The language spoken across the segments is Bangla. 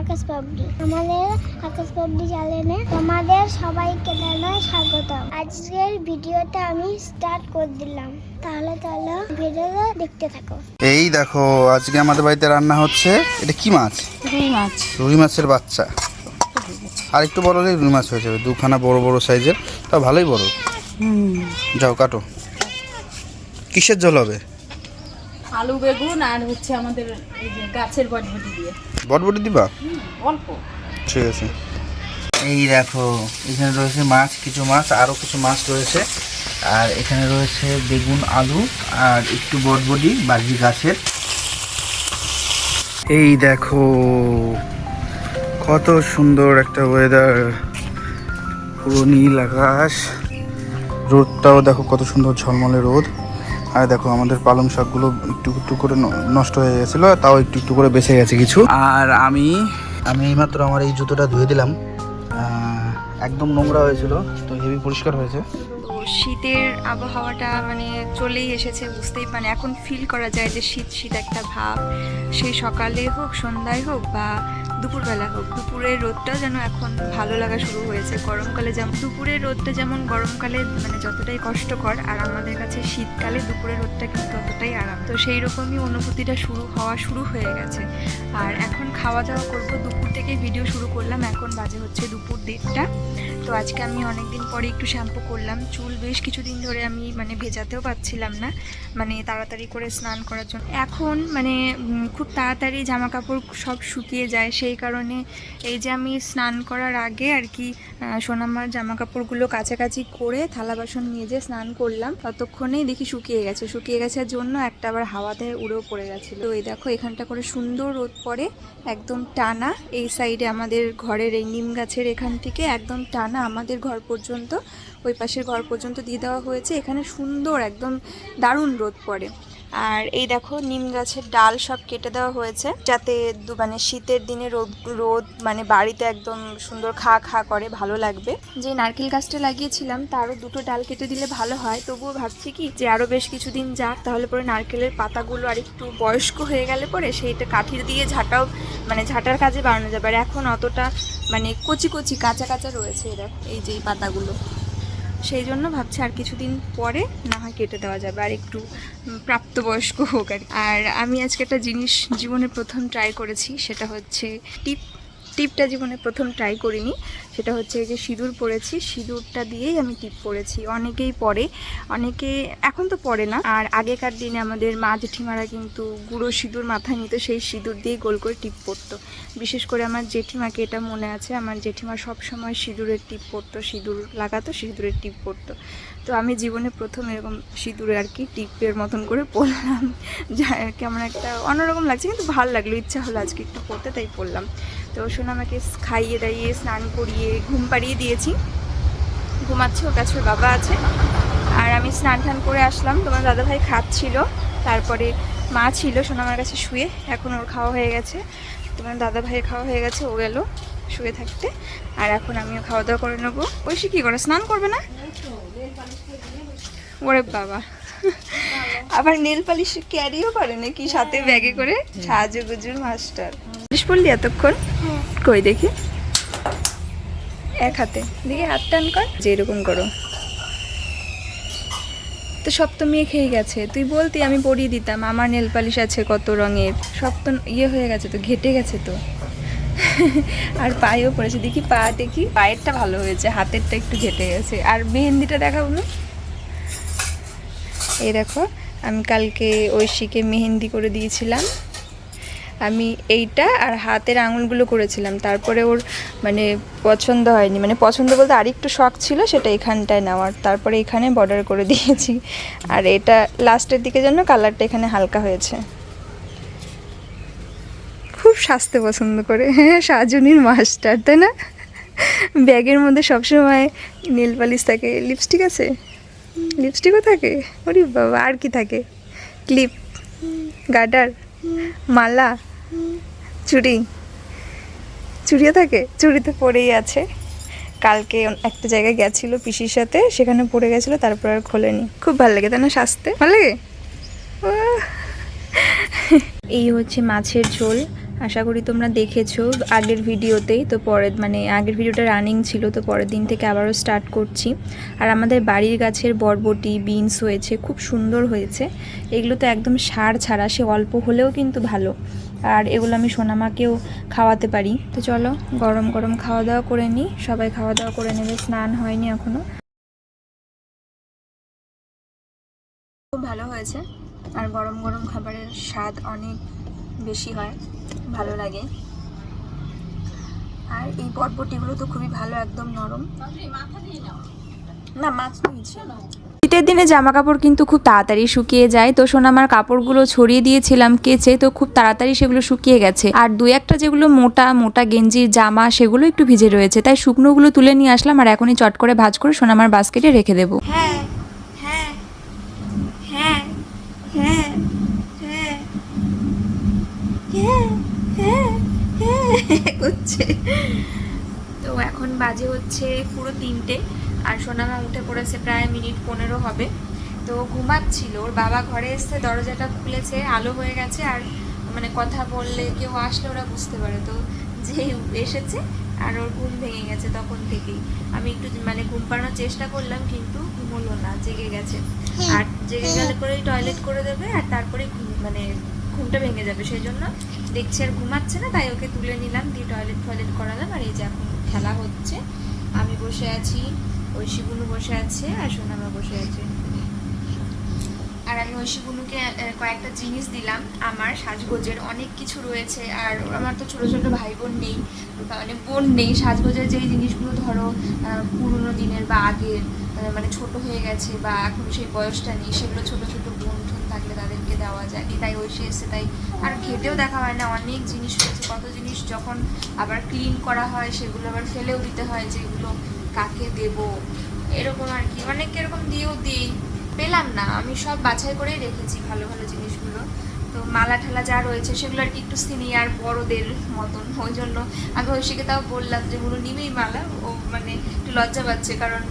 আকাশ পাবলি। আমাদের আকাশ পাবলি চ্যানেলে তোমাদের সবাইকে জানাই স্বাগতম। আজকের ভিডিওটা আমি স্টার্ট করে দিলাম। তাহলে তাহলে ভিডিওটা দেখতে থাকো। এই দেখো আজকে আমাদের বাড়িতে রান্না হচ্ছে এটা কি মাছ? রুই মাছ। রুই মাছের বাচ্চা। আর একটু বড় হলে রুই মাছ হয়ে যাবে দুখানা বড় বড় সাইজের তা ভালোই বড়। হুম। যাও কাটো। কিসের জল হবে? আলু বেগুন আর হচ্ছে আমাদের এই যে গাছের বটবটি দিয়ে। বটবটি দিবা? অল্প। ঠিক আছে। এই দেখো এখানে রয়েছে মাছ কিছু মাছ আরও কিছু মাছ রয়েছে। আর এখানে রয়েছে বেগুন আলু আর একটু বটবটি বাড়ি গাছের। এই দেখো কত সুন্দর একটা ওয়েদার পুরো নীল আকাশ। রোদটাও দেখো কত সুন্দর ঝলমলে রোদ। আর দেখো আমাদের পালং শাকগুলো একটু একটু করে নষ্ট হয়ে গেছিল, তাও একটু একটু করে বেঁচে গেছে কিছু। আর আমি আমি এইমাত্র আমার এই জুতোটা ধুয়ে দিলাম। একদম নোংরা হয়েছিল, তো হেভি পরিষ্কার হয়েছে। শীতের আবহাওয়াটা মানে চলেই এসেছে, বুঝতেই মানে এখন ফিল করা যায় যে শীত শীত একটা ভাব। সেই সকালে হোক, সন্ধ্যায় হোক বা দুপুরবেলা হোক, দুপুরের রোদটা যেন এখন ভালো লাগা শুরু হয়েছে। গরমকালে যেমন দুপুরের রোদটা যেমন গরমকালে মানে যতটাই কষ্টকর, আর আমাদের কাছে শীতকালে দুপুরের রোদটা কিন্তু ততটাই আরাম। তো সেই রকমই অনুভূতিটা শুরু হওয়া শুরু হয়ে গেছে। আর এখন খাওয়া দাওয়া করব, দুপুর থেকে ভিডিও শুরু করলাম। এখন বাজে হচ্ছে দুপুর দেড়টা। তো আজকে আমি অনেক দিন পরে একটু শ্যাম্পু করলাম। চুল বেশ কিছুদিন ধরে আমি মানে ভেজাতেও পাচ্ছিলাম না মানে তাড়াতাড়ি করে স্নান করার জন্য। এখন মানে খুব তাড়াতাড়ি জামা কাপড় সব শুকিয়ে যায়, সেই কারণে এই যে আমি স্নান করার আগে আর কি সোনামার জামা কাপড়গুলো কাছাকাছি করে থালা বাসন নিয়ে যে স্নান করলাম। ততক্ষণেই দেখি শুকিয়ে গেছে। শুকিয়ে গেছে জন্য একটা আবার হাওয়াতে উড়েও পড়ে গেছিল। তো এই দেখো, এখানটা করে সুন্দর রোদ পড়ে, একদম টানা। এই সাইডে আমাদের ঘরের এই নিম গাছের এখান থেকে একদম টানা। আমাদের ঘর পর্যন্ত, ওই পাশের ঘর পর্যন্ত দিয়ে দেওয়া হয়েছে। এখানে সুন্দর, একদম দারুণ রোদ পড়ে। আর এই দেখো, নিম গাছের ডাল সব কেটে দেওয়া হয়েছে, যাতে মানে শীতের দিনে রোদ রোদ মানে বাড়িতে একদম সুন্দর খা খা করে, ভালো লাগবে। যে নারকেল গাছটা লাগিয়েছিলাম, তারও দুটো ডাল কেটে দিলে ভালো হয়। তবুও ভাবছি কি, যে আরও বেশ কিছুদিন যাক, তাহলে পরে নারকেলের পাতাগুলো আর একটু বয়স্ক হয়ে গেলে পরে সেইটা কাঠির দিয়ে ঝাঁটাও মানে ঝাঁটার কাজে বাড়ানো যাবে। আর এখন অতটা মানে কচি কচি, কাঁচা কাঁচা রয়েছে দেখো এই যে পাতাগুলো। সেই জন্য ভাবছি আর কিছুদিন পরে না হয় কেটে দেওয়া যাবে, আর একটু প্রাপ্তবয়স্ক হোক আর আর আমি আজকে একটা জিনিস জীবনে প্রথম ট্রাই করেছি, সেটা হচ্ছে টিপ, টিপটা জীবনে প্রথম ট্রাই করিনি। সেটা হচ্ছে এই যে সিঁদুর পরেছি, সিঁদুরটা দিয়েই আমি টিপ পরেছি। অনেকেই পরে, অনেকে এখন তো পরে না। আর আগেকার দিনে আমাদের মা জেঠিমারা কিন্তু গুঁড়ো সিঁদুর মাথায় নিত, সেই সিঁদুর দিয়ে গোল করে টিপ পরতো। বিশেষ করে আমার জেঠিমাকে এটা মনে আছে, আমার জেঠিমা সব সময় সিঁদুরের টিপ পরতো, সিঁদুর লাগাতো, সিঁদুরের টিপ পরতো। তো আমি জীবনে প্রথম এরকম সিঁদুরে আর কি টিপের মতন করে পরলাম। যা কেমন একটা অন্যরকম লাগছে, কিন্তু ভালো লাগল। ইচ্ছা হলো আজকে একটু পরতে, তাই পরলাম। তো শোনো আমাকে খাইয়ে দাইয়ে স্নান করিয়ে ঘুম পাড়িয়ে দিয়েছি। ঘুমাচ্ছে ওর কাছে বাবা আছে। আর আমি স্নান টান করে আসলাম। তোমার দাদাভাই খাচ্ছিল তারপরে মা ছিল সোনামার কাছে শুয়ে। এখন ওর খাওয়া হয়ে গেছে। তোমার দাদা ভাইয়ের খাওয়া হয়ে গেছে ও গেল শুয়ে থাকতে। আর এখন আমিও খাওয়া দাওয়া করে নেব। ঐশী কী করে স্নান করবে না? ওরে বাবা। আবার নেল পালিশ ক্যারিও করে নাকি সাথে ব্যাগে করে? সাজুগুজুর মাস্টার। পালিশ পড়লি এতক্ষণ? কই দেখি? এক হাতে। দেখি হাত টান কর, যে এরকম করো। তো সব তো মেয়ে খেয়ে গেছে। তুই বলতি, আমি পরিয়ে দিতাম। আমার নেল পালিশ আছে কত রঙের। সব তো ইয়ে হয়ে গেছে তো, ঘেটে গেছে তো। আর পায়েও পড়েছে। দেখি পা, দেখি। পায়েরটা ভালো হয়েছে, হাতেরটা একটু ঘেটে গেছে। আর মেহেন্দিটা দেখাবো না এই দেখো, আমি কালকে ঐশীকে মেহেন্দি করে দিয়েছিলাম। আমি এইটা আর হাতের আঙুলগুলো করেছিলাম। তারপরে ওর মানে পছন্দ হয়নি। মানে পছন্দ বলতে আরেকটু শখ ছিল সেটা এখানটায় নেওয়ার। তারপরে এখানে বর্ডার করে দিয়েছি। আর এটা লাস্টের দিকে জন্য কালারটা এখানে হালকা হয়েছে। খুব সাজতে পছন্দ করে। হ্যাঁ সাজুনির মাস্টার তাই না? ব্যাগের মধ্যে সবসময় নীল পালিশ থাকে। লিপস্টিক আছে? লিপস্টিকও থাকে? ওরে বাবা, আর কি থাকে? ক্লিপ গার্ডার মালা চুড়ি চুড়িও থাকে চুড়ি তো পরেই আছে। কালকে একটা জায়গায় গেছিল পিসির সাথে, সেখানে পড়ে গেছিল, তারপর আর খোলেনি। খুব ভালো লাগে, তাই না, সাজতে? ভালো লাগে। এই হচ্ছে মাছের ঝোল। আশা করি তোমরা দেখেছ আগের ভিডিওতেই, তো পরের মানে আগের ভিডিওটা রানিং ছিল, তো পরের দিন থেকে আবারও স্টার্ট করছি। আর আমাদের বাড়ির গাছের বরবটি, বিনস হয়েছে, খুব সুন্দর হয়েছে। এগুলো তো একদম সার ছাড়া, সে অল্প হলেও কিন্তু ভালো। আর এগুলো আমি সোনামাকেও খাওয়াতে পারি। তো চলো, গরম গরম খাওয়া দাওয়া করে নিই। সবাই খাওয়া দাওয়া করে নেবে, স্নান হয়নি এখনও। খুব ভালো হয়েছে। আর গরম গরম খাবারের স্বাদ অনেক বেশি হয়, ভালো লাগে। আর এই বটবটিগুলো তো খুবই ভালো, একদম নরম। না, মাছ নিয়েছি। শীতের দিনে জামা কাপড় কিন্তু খুব তাড়াতাড়ি শুকিয়ে যায় তো সোনামার কাপড়গুলো ছড়িয়ে দিয়েছিলাম কেচে তো খুব তাড়াতাড়ি সেগুলো শুকিয়ে গেছে আর দু একটা যেগুলো মোটা মোটা গেঞ্জির জামা সেগুলো একটু ভিজে রয়েছে তাই শুকনোগুলো তুলে নিয়ে আসলাম আর এখনই চট করে ভাজ করে সোনামার বাস্কেটে রেখে দেবো হ্যাঁ হ্যাঁ হ্যাঁ হ্যাঁ হ্যাঁ হ্যাঁ হ্যাঁ হ্যাঁ করছে তো এখন বাজে হচ্ছে পুরো তিনটে আর সোনামা উঠে পড়েছে প্রায় মিনিট পনেরো হবে। তো ঘুমাচ্ছিল। ওর বাবা ঘরে এসে দরজাটা খুলেছে, আলো হয়ে গেছে আর মানে কথা বললে কেউ আসলে ওরা বুঝতে পারে। তো যে এসেছে আর ওর ঘুম ভেঙে গেছে তখন থেকেই। আমি একটু মানে ঘুম পাড়ানোর চেষ্টা করলাম কিন্তু ঘুমোলো না, জেগে গেছে। আর জেগে গেলে পরেই টয়লেট করে দেবে আর তারপরে মানে ঘুমটা ভেঙে যাবে। সেই জন্য দেখছি আর ঘুমাচ্ছে না, তাই ওকে তুলে নিলাম, দিয়ে টয়লেট ফয়লেট করালাম আর এই যে এখন খেলা হচ্ছে। আমি বসে আছি। ঐশী বুনু বসে আছে আর সোনামা বসে আছে। আর আমি ঐশী বুনুকে আহ, কয়েকটা জিনিস দিলাম। আমার সাজগোজের অনেক কিছু রয়েছে আর আমার তো ছোটো ছোটো ভাই বোন নেই মানে বোন নেই। সাজগোজের যেই জিনিসগুলো ধরো পুরোনো দিনের বা আগের মানে ছোট হয়ে গেছে বা এখন সেই বয়সটা নেই সেগুলো ছোট ছোট বোন ঠোন থাকলে তাদেরকে দেওয়া যায়। তাই ঐশী এসে তাই আর ঘেটেও দেখা হয় না। অনেক জিনিস রয়েছে। কত জিনিস যখন আবার ক্লিন করা হয় সেগুলো আবার ফেলেও দিতে হয় যে এগুলো কাকে দেব? এরকম আর কি। অনেক এরকম দিয়েও দিই। পেলাম না। আমি সব বাছাই করেই রেখেছি ভালো ভালো জিনিসগুলো। তো মালা ঠালা যা রয়েছে, সেগুলো আর কি একটু সিনিয়র বড়দের মতন। ওই জন্য আমি ঐশীকে তাও বললাম যে গুলো নিবেই মালা? ও মানে একটু লজ্জা পাচ্ছে। কারণ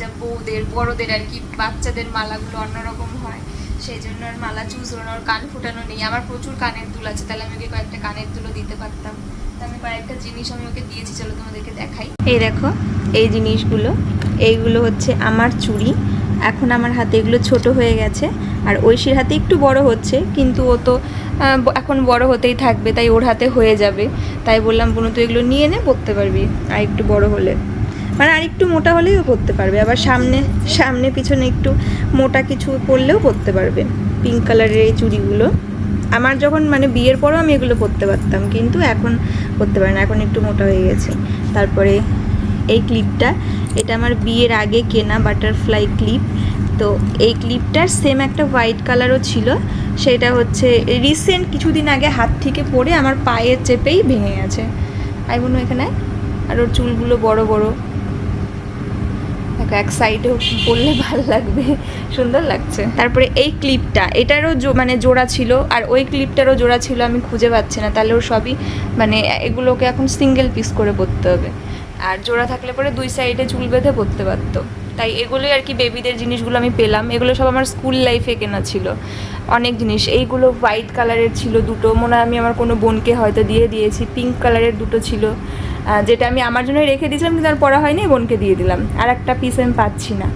যা বউদের, বড়দের আর কি, বাচ্চাদের মালাগুলো অন্যরকম হয়। সেই জন্য আর মালা চুজ ওর কান ফুটানো নেই। আমার প্রচুর কানের দুল আছে। তাহলে আমি কয়েকটা কানের দুলও দিতে পারতাম। আমি কয়েকটা জিনিস আমি দিয়েছি, চলো তোমাদেরকে দেখাই। এই দেখো, এই জিনিসগুলো, এইগুলো হচ্ছে আমার চুড়ি। এখন আমার হাতে এগুলো ছোট হয়ে গেছে, আর ঐশীর হাতে একটু বড় হচ্ছে, কিন্তু ও তো এখন বড় হতেই থাকবে, তাই ওর হাতে হয়ে যাবে। তাই বললাম, বোনো, তুই এগুলো নিয়ে নে, পরতে পারবি, আর একটু বড় হলে। মানে আর একটু মোটা হলেই ও পরতে পারবে, আবার সামনে সামনে, পিছনে একটু মোটা কিছু পরলেও পরতে পারবে পিঙ্ক কালারের এই চুড়িগুলো। আমার যখন মানে বিয়ের পরও আমি এগুলো পরতে পারতাম, কিন্তু এখন পরতে পারে না, এখন একটু মোটা হয়ে গেছে। তারপরে এই ক্লিপটা এটা আমার বিয়ের আগে কেনা বাটারফ্লাই ক্লিপ তো এই ক্লিপটার সেম একটা হোয়াইট কালারও ছিল, সেটা হচ্ছে রিসেন্ট কিছুদিন আগে হাত থেকে পড়ে আমার পায়ের চেপেই ভেঙে গেছে। আই বোনো, এখানে? আর ওর চুলগুলো বড় বড়। এক সাইডেও পরলে ভালো লাগবে, সুন্দর লাগছে। তারপরে এই ক্লিপটা এটারও মানে জোড়া ছিল, আর ওই ক্লিপটারও জোড়া ছিল, আমি খুঁজে পাচ্ছি না। তাহলে ওর সবই মানে এগুলোকে এখন সিঙ্গেল পিস করে পরতে হবে। আর জোড়া থাকলে পরে দুই সাইডে চুল বেঁধে পরতে পারতো। তাই এগুলোই আর কি বেবিদের জিনিসগুলো আমি পেলাম। এগুলো সব আমার স্কুল লাইফে কেনা ছিল। অনেক জিনিস। এইগুলো হোয়াইট কালারের ছিল দুটো। মনে হয় আমি আমার কোনো বোনকে হয়তো দিয়ে দিয়েছি। পিঙ্ক কালারের দুটো ছিল। যেটা আমি আমার জন্য রেখে দিয়েছিলাম, কিন্তু আর পড়া হয়নি, বোনকে দিয়ে দিলাম। আর একটা পিস আমি পাচ্ছি না।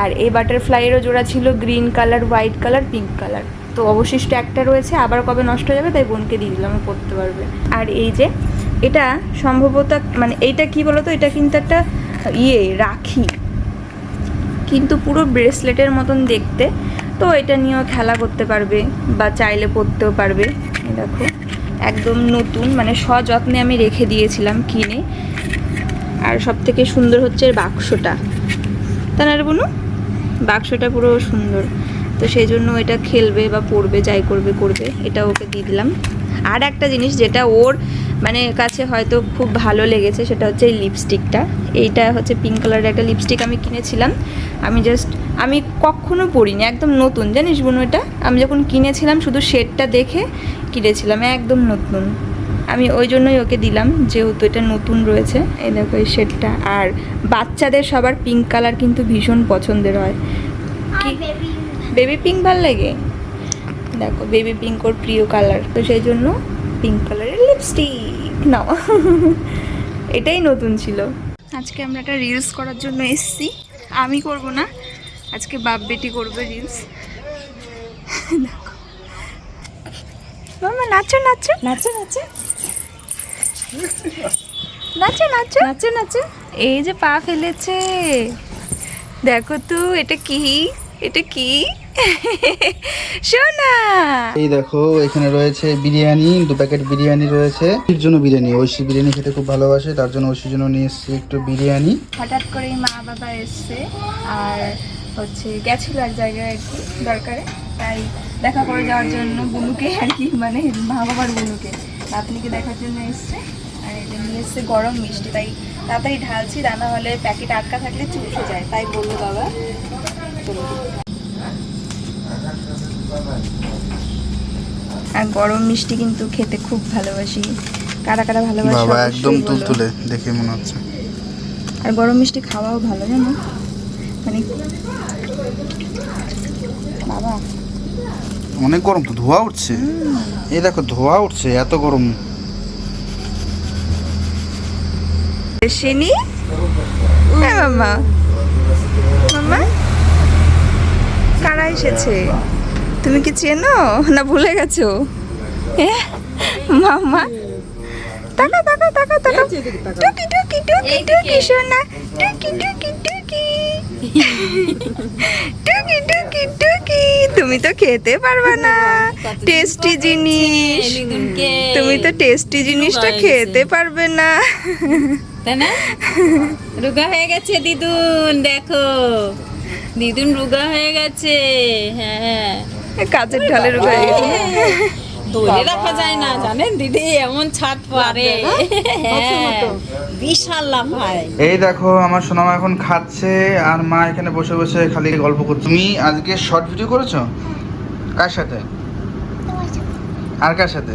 আর এই বাটারফ্লাইয়েরও জোড়া ছিল green colour white colour pink colour তো অবশিষ্ট একটা রয়েছে, আবার কবে নষ্ট হয়ে যাবে, তাই বোনকে দিয়ে দিলাম পড়তে পারবে। আর এই যে, এটা সম্ভবত মানে এইটা কি বলতো? এটা কিন্তু একটা ইয়ে রাখি। কিন্তু পুরো ব্রেসলেটের মতন দেখতে। তো এটা নিয়েও খেলা করতে পারবে, বা চাইলে পরতেও পারবে। দেখো। একদম নতুন মানে সযত্নে আমি রেখে দিয়েছিলাম কিনে। আর সব থেকে সুন্দর হচ্ছে এর বাক্সটা। তা না বলুন বোনু? বাক্সটা পুরো সুন্দর। তো সেই জন্য এটা খেলবে বা পড়বে, যাই করবে করবে, এটা ওকে দিয়ে দিলাম। আর একটা জিনিস যেটা ওর মানে কাছে হয়তো খুব ভালো লেগেছে সেটা হচ্ছে এই লিপস্টিকটা এইটা হচ্ছে পিঙ্ক কালারের একটা লিপস্টিক আমি কিনেছিলাম। আমি জাস্ট আমি কখনো পরিনি একদম নতুন জানিস বোন এটা? আমি যখন কিনেছিলাম শুধু শেডটা দেখে কিনেছিলাম একদম নতুন। আমি ওই জন্যই ওকে দিলাম যেহেতু এটা নতুন রয়েছে। এই দেখো এই শেডটা আর বাচ্চাদের সবার পিঙ্ক কালার কিন্তু ভীষণ পছন্দের হয়। কি? বেবি বেবি পিঙ্ক ভালো লাগে? দেখো বেবি পিঙ্ক ওর প্রিয় কালার তো সেই জন্য পিঙ্ক কালারের লিপস্টিক নাও এটাই নতুন ছিল। আজকে আমরা একটা রিলস করার জন্য এসেছি। আমি করব না আজকে বাপ বেটি করবে রিলস মামা নাচো নাচো। নাচে নাচে। নাচো নাচো। নাচে নাচে। এই যে পা ফেলেছে। দেখো তো এটা কি? এটা কি? সোনা। এই দেখো এখানে রয়েছে বিরিয়ানি দু প্যাকেট বিরিয়ানি রয়েছে। এর জন্য বিরিয়ানি ঐশী বিরিয়ানি খেতে খুব ভালোবাসে তার জন্য ঐশীর জন্য নিয়ে এসেছি একটু বিরিয়ানি। হঠাৎ করেই মা বাবা এসছে আর হচ্ছে গেছিল এক জায়গায় আর কি দরকারে তাই দেখা করে যাওয়ার জন্য বুনুকে আর কি মানে মা বাবার বুনুকে। নাতনিকে দেখার জন্য এসছে আর এটা নিয়ে এসছে গরম মিষ্টি তাই তাড়াতাড়ি ঢালছি তা না হলে প্যাকেট আটকা থাকলে চুপসে যায় তাই বলল বাবা। চলো আর গরম মিষ্টি কিন্তু খেতে খুব ভালোবাসি। কারা কারা ভালোবাসি বাবা একদম। তুলতুলে দেখে মনে হচ্ছে। আর গরম মিষ্টি খাওয়াও ভালো জানো? মানে বাবা। অনেক গরম তো ধোয়া উঠছে। এই দেখো ধোয়া উঠছে এত গরম। শিনি? মামা। মামা? কারা এসেছে? তুমি কি চেনো? না ভুলে গেছো? মামা। টাকা টাকা টাকা টাকা টুকি টুকি টুকি টুকি সোনা। টুকি টুকি টুকি। টুকি টুকি টুকি। তুমি তো খেতে পারবে না। টেস্টি জিনিস। তুমি তো টেস্টি জিনিসটা খেতে পারবে না। তাই না? রুগা হয়ে গেছে দিদুন। দেখো। দিদুন রুগা হয়ে গেছে। হ্যাঁ। কাজের ঢালের হয়ে গেছে। দোলে রাখা যায় না জানেন দিদি? এমন ছাদ পারে। হ্যাঁ। বিশাল লাফায়। এই দেখো আমার সোনামা এখন খাচ্ছে আর মা এখানে বসে বসে খালি গল্প করছে। তুমি আজকে শর্ট ভিডিও করেছ? কার সাথে? আর কার সাথে?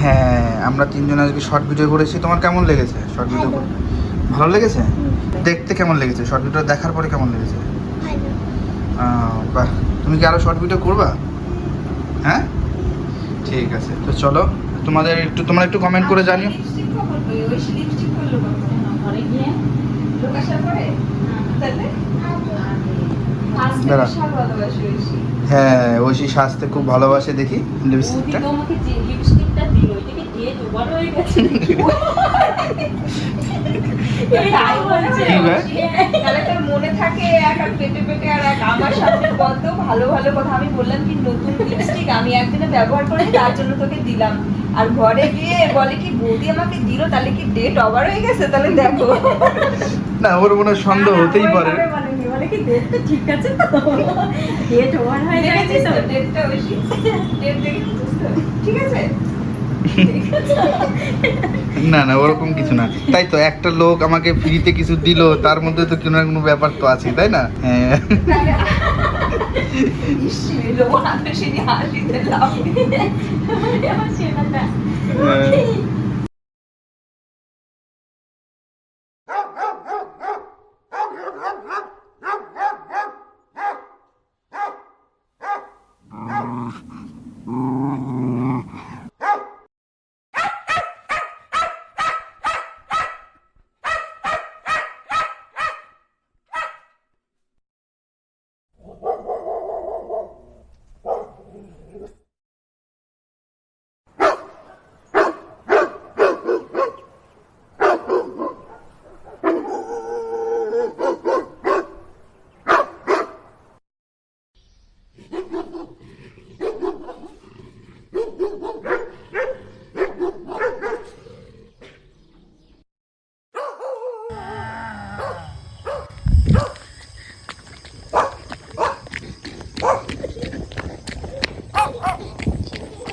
হ্যাঁ আমরা তিনজন আজকে শর্ট ভিডিও করেছি। তোমার কেমন লেগেছে শর্ট ভিডিও ভালো। ভালো লেগেছে? দেখতে কেমন লেগেছে? শর্ট ভিডিও দেখার পরে কেমন লেগেছে? বাহ তুমি কি আরও শর্ট ভিডিও করবা? হ্যাঁ? ঠিক আছে তো চলো তোমাদের একটু তোমরা একটু কমেন্ট করে জানিও। দাঁড়া। হ্যাঁ ঐশী সাজতে খুব ভালোবাসে দেখি লিপস্টিকটা মনে থাকে এক আর পেটে পেটে আর এক আমার সাথে বলতো ভালো ভালো কথা। আমি বললাম কি নতুন লিপস্টিক আমি একদিনে ব্যবহার করি তার জন্য তোকে দিলাম। আর ঘরে গিয়ে বলে কি বৌদি আমাকে দিল তাহলে কি ডেট ওভার হয়ে গেছে? তাহলে দেখো। না ওর মনে সন্দেহ হতেই পারে। বলেনি, বলে কি ডেট তো ঠিক আছে তো। ডেট ওভার হয়ে গেছে তো? ডেটটা বেশি? ডেট তো? ঠিক আছে? না না ওরকম কিছু না। তাই তো একটা লোক আমাকে ফ্রিতে কিছু দিল তার মধ্যে তো কোনো না কোনো ব্যাপার তো আছে তাই না? হ্যাঁ। হ্যাঁ।